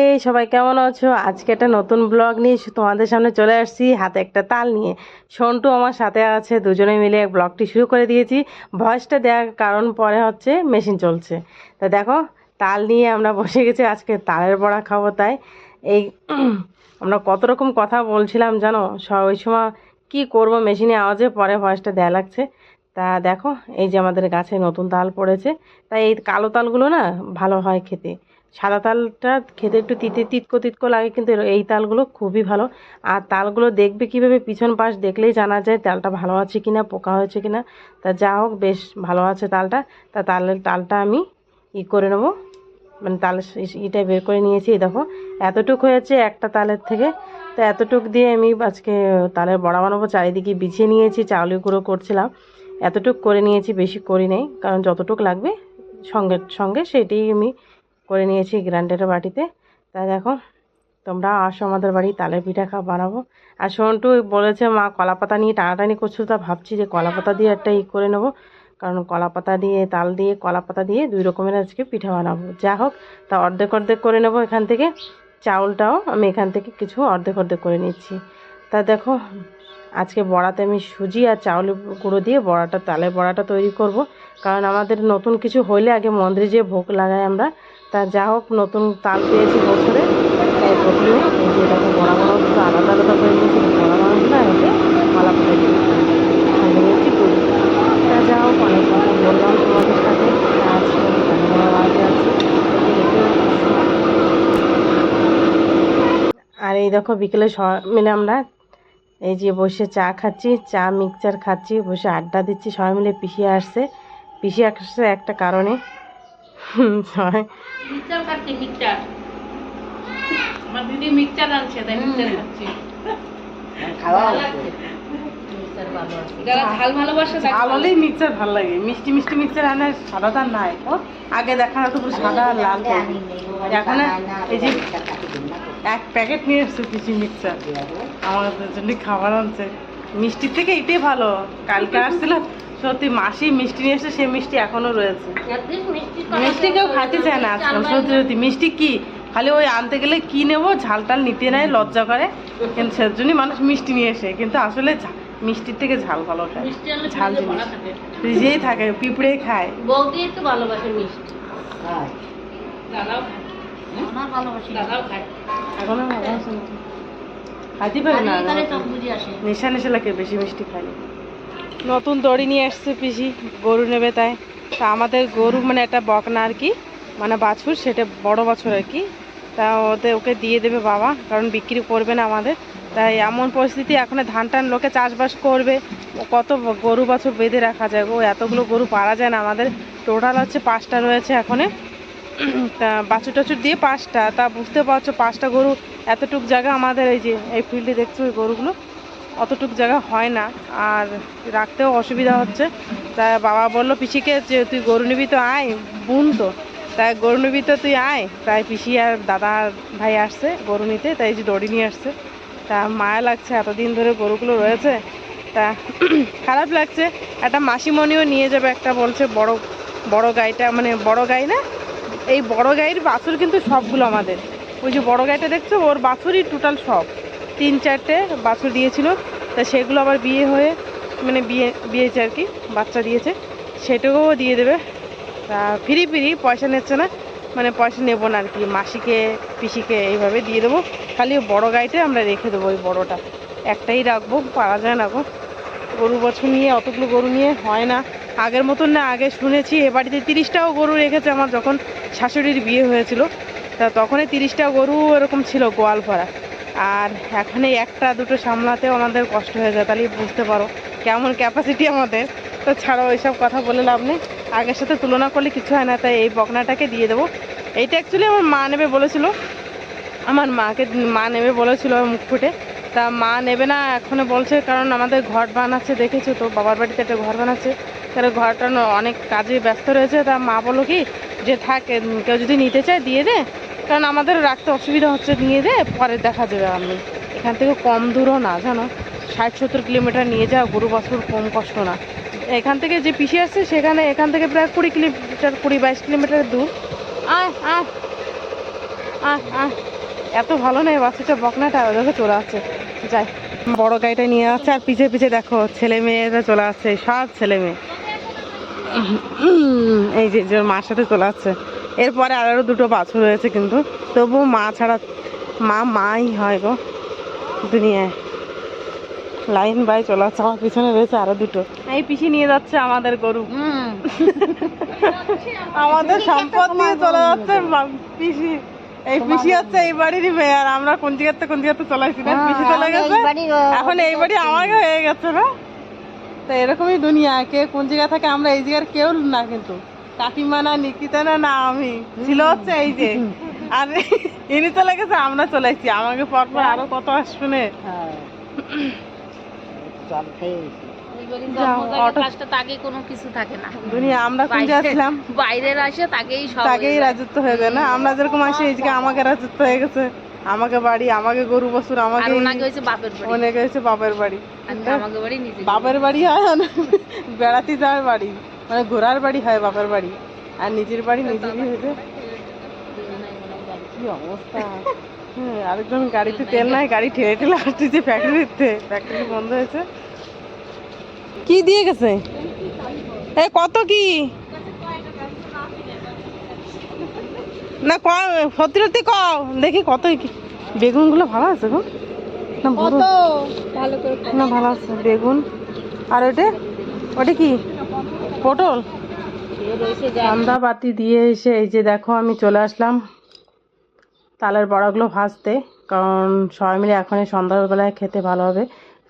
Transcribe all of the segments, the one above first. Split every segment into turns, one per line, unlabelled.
এই, সবাই কেমন আছো? আজকে একটা নতুন ব্লগ নিয়ে তোমাদের সামনে চলে আসছি, হাতে একটা তাল নিয়ে। সন্টু আমার সাথে আছে, দুজনে মিলে ব্লগটি শুরু করে দিয়েছি। ভয়েসটা দেওয়ার কারণ পরে হচ্ছে মেশিন চলছে। তা দেখো, তাল নিয়ে আমরা বসে গেছি, আজকে তালের বড়া খাব তাই। এই, আমরা কত রকম কথা বলছিলাম জানো? ওই সময় কি করব মেশিনে আওয়াজে, পরে ভয়েসটা দেয়া লাগছে। তা দেখো, এই যে আমাদের গাছে নতুন তাল পড়েছে। তাই এই কালো তালগুলো না ভালো হয় খেতে। সাদা তালটা খেতে একটু তিতে তিতকো তিতকো লাগে, কিন্তু এই তালগুলো খুবই ভালো। আর তালগুলো দেখবে কীভাবে পিছন পাশ দেখলেই জানা যায় তালটা ভালো আছে কিনা, পোকা হয়েছে কিনা। তা যা হোক, বেশ ভালো আছে তালটা। তা তালের তালটা আমি ই করে নেব। মানে তাল ইটা বের করে নিয়েছি দেখো। এতটুক হয়েছে একটা তালের থেকে। তো এতটুক দিয়ে আমি আজকে তালের বড়া বানাবো। চারিদিকে বিছিয়ে নিয়েছি চাউলি গুঁড়ো করছিলাম। এতটুক করে নিয়েছি, বেশি করি নেই। কারণ যতটুক লাগবে সঙ্গে সঙ্গে সেটাই আমি করে নিয়েছি গ্রাইন্ডারের বাটিতে। তা দেখো, তোমরা আসো আমাদের বাড়ি তালের পিঠা খা বানাবো। আর সন্টু বলেছে, মা কলা পাতা নিয়ে টানাটানি করছ তা ভাবছি যে কলা পাতা দিয়ে একটা ই করে নেব। কারণ কলা পাতা দিয়ে, তাল দিয়ে কলা পাতা দিয়ে দুই রকমের আজকে পিঠা বানাবো। যা হোক, তা অর্ধেক অর্ধেক করে নেব এখান থেকে। চাউলটাও আমি এখান থেকে কিছু অর্ধেক অর্ধেক করে নিচ্ছি। তা দেখো, আজকে বড়াতে আমি সুজি আর চাউল গুঁড়ো দিয়ে বড়াটা, তালের বড়াটা তৈরি করব। কারণ আমাদের নতুন কিছু হইলে আগে মন্দিরে যেয়ে ভোগ লাগাই আমরা। তা যা হোক, নতুন তাল পেয়েছি বছরে। তাই প্রথমে এই যে দেখো বড়া বড়া দুটো আলাদা আলাদা করে নিয়েছি, বড়া বড়া না এতে মালা করে দিয়ে সঙ্গে নিয়েছি দুধ তা যা হোক, অনেক কথা বললাম তোমাদের সাথে। তা যাচ্ছি আর এই দেখো, বিকেলে মিলে আমরা এই যে বসে চা খাচ্ছি, চা মিক্সচার খাচ্ছি, বসে আড্ডা দিচ্ছি, সবাই মিলে পিছিয়ে আসছে। পিছিয়ে আসছে একটা কারণে
মিক্সচার খাচ্ছি মিক্সচার আমার দিদি মিক্সচার আনছে তাই মিক্সচার খাচ্ছি। ভালো যারা ঝাল ভালোবাসে
ঝাল হলেই মিক্সচার ভালো লাগে। মিষ্টি মিষ্টি মিক্সচার আনে সাদা তার নাই। ও আগে দেখা যেত পুরো সাদা আর লাল করে। এখন এই যে এক প্যাকেট নিয়ে এসছে কিছু মিক্সচার আমাদের জন্য খাবার আনছে। মিষ্টির থেকে এটাই ভালো। কালকে আসছিল সত্যি মাসি মিষ্টি নিয়ে এসে সেই মিষ্টি এখনও রয়েছে।
মিষ্টি
মিষ্টি কেউ খাতে চায় না আজকাল সত্যি সত্যি। মিষ্টি কি? খালি ওই আনতে গেলে কি নেব? ঝাল টাল নিতে নেয় লজ্জা করে। কিন্তু সেজন্যই মানুষ মিষ্টি নিয়ে এসে। কিন্তু আসলে ঝা- মিষ্টির থেকে ঝাল ভালো খায়। ঝাল জিনিস।
থাকে।
ফ্রিজেই থাকে পিঁপড়ে খায়।
বৌদি একটু ভালোবাসে মিষ্টি। দাদাও খায়। আমার ভালোবাসি। দাদাও খায়।
এখনও ভালো আছে। নাকি? খাইতে পারে না নেশা নেশা লাগে বেশি মিষ্টি খাইলে। নতুন দড়ি নিয়ে আসছে পিসি, গরু নেবে তাই। তা আমাদের গরু মানে একটা বকনা আর কি মানে বাছুর, সেটা বড় বাছুর আর কি। তা ওদের ওকে দিয়ে দেবে বাবা, কারণ বিক্রি করবে না আমাদের। তাই এমন পরিস্থিতি, এখন ধান টান লোকে চাষবাস করবে। কত গরু বাছুর বেঁধে রাখা যায় ও এতগুলো গরু পারা যায় না আমাদের। টোটাল হচ্ছে পাঁচটা রয়েছে এখনে। তা বাছুর টাছুর দিয়ে পাঁচটা, তা বুঝতে পারছ, পাঁচটা গরু এতটুক জায়গা আমাদের এই যে, এই ফিল্ডে দেখছ ওই গরুগুলো। অতটুক জায়গা হয় না। আর রাখতেও অসুবিধা হচ্ছে। তা বাবা বলল, পিসিকে যে তুই গরু নিবি তো আয়, বুন তো। তাই গরু নিবি তো তুই আয়। তাই পিসি আর দাদা ভাই আসছে গরু নিতে। তাই যে দড়ি নিয়ে আসছে। তা মায়া লাগছে, এতদিন ধরে গরুগুলো রয়েছে। তা খারাপ লাগছে। একটা মাসিমণিও নিয়ে যাবে একটা বলছে বড় বড় গাইটা মানে বড় গাই না? এই বড় গাইয়ের বাছুর কিন্তু সবগুলো আমাদের। ওই যে বড় গাইটা দেখছ? ওর বাছুরই টোটাল সব। তিন চারটে বাছুর দিয়েছিল। তা সেগুলো আবার বিয়ে হয়ে মানে বিয়ে, বিয়েছে আর কি, বাচ্চা দিয়েছে। সেটাকেও দিয়ে দেবে। তা ফিরি ফিরি, পয়সা নিচ্ছে না। মানে পয়সা নেব না আর কি, মাসিকে, পিসিকে এইভাবে দিয়ে দেবো। খালি বড় গাইটা আমরা রেখে দেবো ওই বড়টা। একটাই রাখব, পারা যায় না গো। গরু বছর নিয়ে অতগুলো গরু নিয়ে হয় না। আগের মতন না, আগে শুনেছি এ বাড়িতে তিরিশটাও গরু রেখেছে আমার যখন শাশুড়ির বিয়ে হয়েছিল। তা তখনই তিরিশটা গরু এরকম ছিল গোয়াল ভরা আর এখানে একটা, দুটো সামলাতেও আমাদের কষ্ট হয়ে যায় তাহলে বুঝতে পারো কেমন ক্যাপাসিটি আমাদের। তো ছাড়াও এইসব কথা বলে লাভ নেই। আগের সাথে তুলনা করলে কিছু হয় না, তাই এই বকনাটাকে দিয়ে দেবো। এইটা অ্যাকচুয়ালি আমার মা নেবে বলেছিল। আমার মাকে মা নেবে বলেছিল মুখ ফুটে। তা মা নেবে না, এখনও বলছে, কারণ আমাদের ঘর বানাচ্ছে, দেখেছ তো? বাবার বাড়িতে একটা ঘর বানাচ্ছে। তাহলে ঘরটা অনেক কাজে ব্যস্ত রয়েছে। তা মা বলো কি, যে থাক কেউ যদি নিতে চায়, দিয়ে দে। কারণ আমাদের রাখতে অসুবিধা হচ্ছে নিয়ে দে পরে দেখা যাবে আমি। এখান থেকে কম দূরও না, জানো? ষাট, সত্তর কিলোমিটার নিয়ে যাওয়া গরু, বছর কম কষ্ট না। এখান থেকে যে পিছিয়ে আসছে, সেখানে এখান থেকে প্রায় কুড়ি কিলোমিটার, কুড়ি, বাইশ কিলোমিটার দূর। আয় আয় আহ আহ। এত ভালো নেই বাচ্চাটা, বকনাটা ওদেরকে চলে আসছে। যাই। বড় গাড়িটা নিয়ে আসছে, আর পিছে পিছে দেখো, ছেলে মেয়েরা চলে আসছে, সব ছেলে মেয়ে। এই যে যে মার সাথে চলে আসছে। এরপরে আরও দুটো বাছুর রয়েছে কিন্তু। তবু মা ছাড়া মা মাই হয় গো। দুনিয়ায়। লাইন বাই চলে আসছে আমার পিছনে রয়েছে আরও দুটো। এই পিসি নিয়ে যাচ্ছে আমাদের গরু। আমাদের সম্পদ নিয়ে চলে যাচ্ছে পিসি। এই পিসি হচ্ছে এই বাড়িরই মেয়ে আর আমরা কোন জায়গাতে কোন জায়গাতে চলাইছি না। পিসি চলে গেছে। এখন এই বাড়ি আমাকে হয়ে গেছে না। তো এরকমই দুনিয়া। কে কোন জায়গা থাকে আমরা এই জায়গার কেউ না কিন্তু। কাকিমা না নিকিতা না না আমি। ছিল হচ্ছে এই যে। আর ইনি চলে গেছে আমরা চলে আসছি। আমাকে পর পর আরও কত আসবে না।
ওই বাড়ির
যাও,
জন্ম জায়গা
অটো-
কাজটা তাকে কোনো কিছু থাকে না।
দুনিয়া আমরা কোন জায়গায়
বাইরে-
ছিলাম
বাইরের আসে তাকেই সব
তাকেই
হয়ে
হয়ে না। আমরা যেরকম আসি এই আমাকে রাজত্ব হয়ে গেছে। আমাকে বাড়ি আমাকে গরু বছর আমাকে
ওনাকে হয়েছে বাপের বাড়ি।
হয়েছে বাপের বাড়ি।
আমাকে বাড়ি নিজে
বাপের বাড়ি হয় আর বেড়াতে যাওয়ার বাড়ি। মানে ঘোরার বাড়ি হয় বাপের বাড়ি। আর নিজের বাড়ি নিজেরই হয়েছে কি অবস্থা? হ্যাঁ আরেকজন গাড়িতে তেল নাই গাড়ি ঠেলে ঠেলে আসতেছে ফ্যাক্টরিতে ফ্যাক্টরি বন্ধ হয়েছে। কি দিয়ে গেছে? এ কত কি? না ক সত্যি সত্যি ক। দেখি কত কি। বেগুনগুলো ভালো আছে গো? না
ভালো
না ভালো আছে। বেগুন। আর ওটা ওটা কি? পটল? সন্ধ্যা বাতি দিয়ে এসে এই যে দেখো আমি চলে আসলাম তালের বড়াগুলো ভাজতে কারণ সবাই মিলে এখন এই সন্ধ্যাবেলায় খেতে ভালো হবে।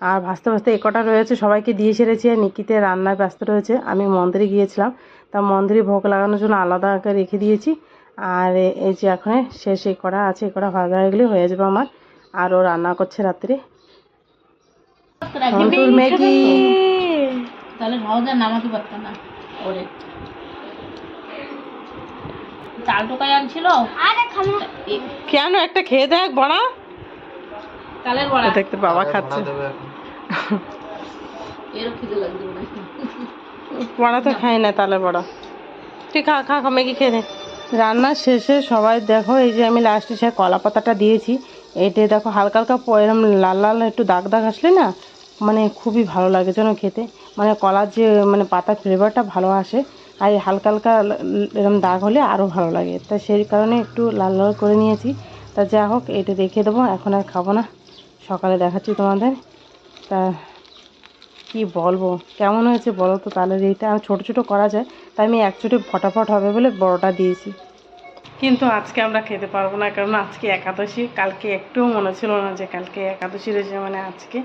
আর ভাজতে ভাজতে একটা রয়েছে সবাইকে দিয়ে সেরেছি আর নিকিতে রান্নায় ব্যস্ত রয়েছে। আমি মন্দিরে গিয়েছিলাম তা মন্দিরে ভোগ লাগানোর জন্য আলাদা আগে রেখে দিয়েছি। আর এই যে এখন শেষ এই কড়া আছে এই কড়া ভাজা হয়ে গেলে হয়ে যাবে আমার। আর ও রান্না করছে রাত্রে। ম্যাগি।
তাহলে সহজে নামাতে পারতো না। ওরে চাল টোকাই আনছিল।
কেন? একটা খেয়ে দেখ বড়া।
চালের বড়া।
দেখতে বাবা খাচ্ছে।
এরও খিদে লাগবে
বড়া তো খাই না তালে বড়া। ঠিক খা খা খা ম্যাগি খেয়ে নে। রান্না শেষে সবাই দেখো এই যে আমি লাস্টে সে কলা পাতাটা দিয়েছি এইটা দেখো হালকা হালকা প- এরম লাল লাল একটু দাগ দাগ আসলে না মানে খুবই ভালো লাগে যেন খেতে। মানে কলার যে মানে পাতার ফ্লেভারটা ভালো আসে, আর হালকা হালকা এরম দাগ হলে আরও ভালো লাগে। তা সেই কারণে একটু লাল লাল করে নিয়েছি। তা যা হোক, এটা রেখে দেবো, এখন আর খাব না। সকালে দেখাচ্ছি তোমাদের। তা কি বলব? কেমন হয়েছে বলো তো? তাহলে এইটা আর ছোটো ছোটো করা যায়। তাই আমি এক একচোটে ফটাফট হবে বলে বড়টা দিয়েছি। কিন্তু আজকে আমরা খেতে পারব না, কারণ আজকে একাদশী। কালকে একটুও মনে ছিল না যে কালকে একাদশী রয়েছে মানে আজকে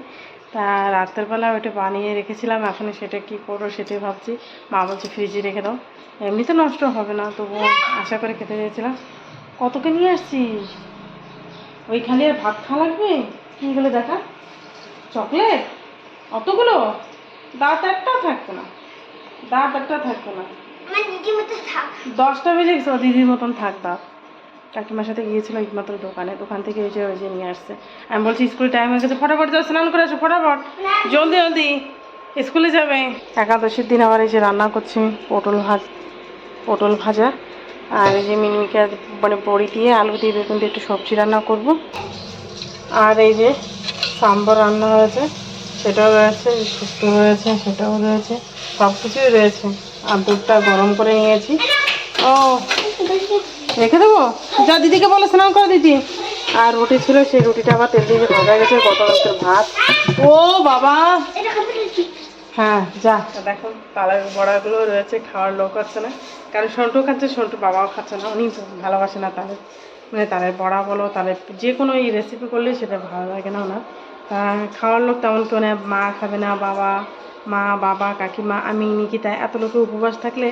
তা রাতের বেলা ওটা বানিয়ে রেখেছিলাম এখন সেটা কি করব সেটাই ভাবছি। মা বলছে ফ্রিজে রেখে দাও। এমনিতে নষ্ট হবে না তবুও আশা করে খেতে চেয়েছিলাম। কতকে নিয়ে আসছিস? ওই খালি আর ভাত খাওয়া লাগবে? এইগুলো দেখা? চকলেট? অতগুলো? দাঁত একটাও থাকতো না। দাঁত একটা থাকতো না। দশটা বেজে গেছে দিদির মতন থাক দাঁত। কাকিমার সাথে গিয়েছিল একমাত্র দোকানে, দোকান থেকে যে ওই যে নিয়ে আসছে। আমি বলছি স্কুল টাইম হয়ে গেছে, ফটাফট যাও, স্নান করে আসো, ফটাফট। জলদি জলদি। স্কুলে যাবে। একাদশীর দিন আবার এই যে রান্না করছি, পটল ভাজ, পটল ভাজা, আর এই যে মিনিমিকে মানে বড়ি দিয়ে আলু দিয়ে বেগুন দিয়ে একটু সবজি রান্না করব। আর এই যে সাম্বর রান্না হয়েছে, সেটাও রয়েছে, শুক্তো রয়েছে, সেটাও রয়েছে সব কিছুই রয়েছে। আর দুধটা গরম করে নিয়েছি। ও রেখে দেবো? যা দিদিকে বলে স্নান করে দিদি। আর রুটি ছিল, সেই রুটিটা আবার তেল দিয়ে ভাজা গেছে গত রাতের ভাত। ও বাবা! হ্যাঁ যা। দেখো তালের বড়াগুলো রয়েছে, খাওয়ার লোক হচ্ছে না। কারণ সন্টু খাচ্ছে, সন্টু বাবাও খাচ্ছে না উনি ভালোবাসে না তালের মানে তালের বড়া বলো তালের যে কোনো এই রেসিপি করলে সেটা ভালো লাগে না ওনার খাওয়ার লোক তেমন কেউ নেই, মা খাবে না, বাবা, মা, বাবা, কাকিমা, আমি, নিকিতা, এত লোকের উপবাস থাকলে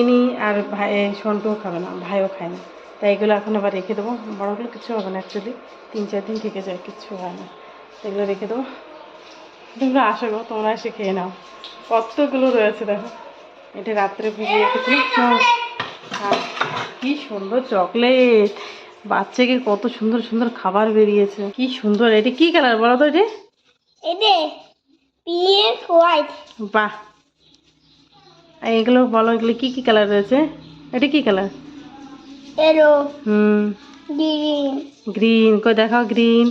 ইনি আর ভাই সন্টুও খাবে না ভাইও খায় না। তাই এগুলো এখন আবার রেখে দেবো। বড়গুলো কিছু হবে না অ্যাকচুয়ালি তিন চার দিন থেকে যায় কিচ্ছু হয় না। এগুলো রেখে দেবো। তোমরা আসো গো তোমরা এসে খেয়ে নাও। কতগুলো রয়েছে দেখো। এটা রাত্রে ভেজে রেখেছিলাম আর কি সুন্দর চকলেট। বাচ্চাকে কত সুন্দর সুন্দর খাবার বেরিয়েছে। কি সুন্দর। এটা কি কালার বলো তো এটা? বাহ। আর এগুলো বলো এগুলো কি কি কালার রয়েছে? এটা কি কালার
এলো
হুম।
গ্রিন
গ্রিন কই দেখাও গ্রিন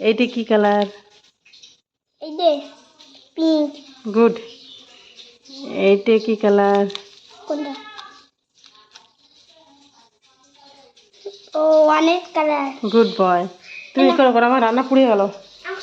এইটা কি কালার
এই যে পিঙ্ক
গুড এইটা কি কালার
কোনটা? ও অনেক কালার
গুড বয় তুমি করো করো আমার রান্না পুড়ে গেল।